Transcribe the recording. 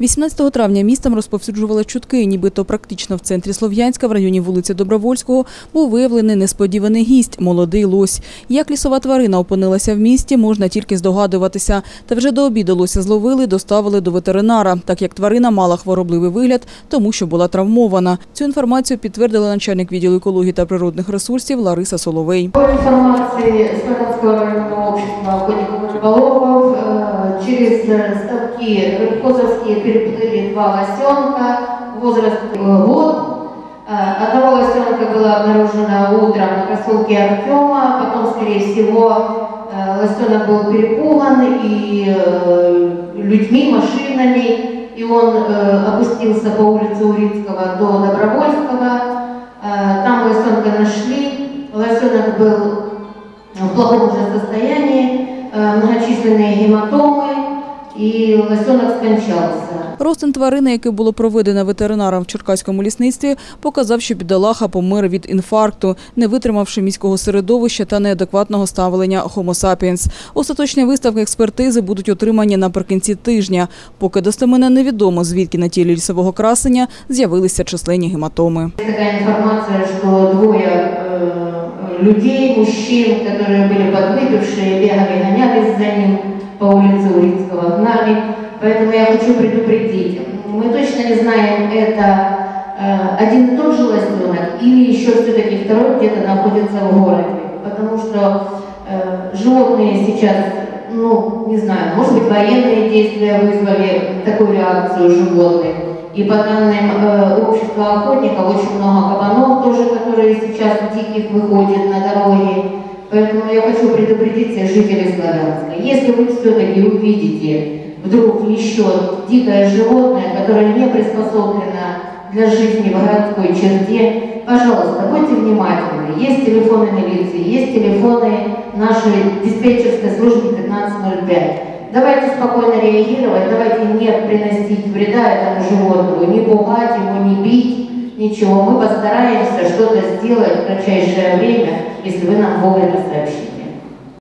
18 травня містом розповсюджували чутки, нібито практично в центрі Слов'янська, в районі вулиці Добровольського, був виявлений несподіваний гість – молодий лось. Як лісова тварина опинилася в місті, можна тільки здогадуватися. Та вже до обіду лося зловили, доставили до ветеринара, так як тварина мала хворобливий вигляд, тому що була травмована. Цю інформацію підтвердила начальник відділу екології та природних ресурсів Лариса Соловей. По информации Славянского районного общества через э, ставки Рыбкозовские переплыли два лосенка, возраст э, год. Э, Одного лосенка было обнаружено утром на поселке Артема, потом, скорее всего, лосенок был перепуган и людьми, машинами, и он опустился по улице Урицкого до Добровольского. Там лосенка нашли, лосенок был в плохом уже состоянии, многочисленные гематомы, и лосенок скончался. Ростин тварини, який було проведено ветеринаром в Черкаському лісництві, показав, що бідолаха помер від інфаркту, не витримавши міського середовища та неадекватного ставлення Homo sapiens. Остаточні виставки експертизи будуть отримані наприкінці тижня. Поки достеменно невідомо, звідки на тілі лісового красення з'явилися численні гематоми. Есть такая информация, что двое э, людей, мужчин, которые были подвыпившие, бегали, гонялись за ним по улице Урицкого, гнали. Поэтому я хочу предупредить, мы точно не знаем, это э, один и тот же лосенок или еще все-таки второй где-то находится в городе. Потому что э, животные сейчас, ну, не знаю, может быть, военные действия вызвали такую реакцию животных. И по данным э, общества охотников, очень много кабанов тоже, которые сейчас диких выходят на дороги. Поэтому я хочу предупредить всех жителей Славянска. Если вы все-таки увидите вдруг еще дикое животное, которое не приспособлено для жизни в городской черте, пожалуйста, будьте внимательны. Есть телефоны милиции, есть телефоны нашей диспетчерской службы 1505. Давайте спокойно реагировать, давайте не приносить вреда этому животному, не пугать его, не бить, ничего. Мы постараемся что-то сделать в кратчайшее время, если вы нам вовремя сообщите.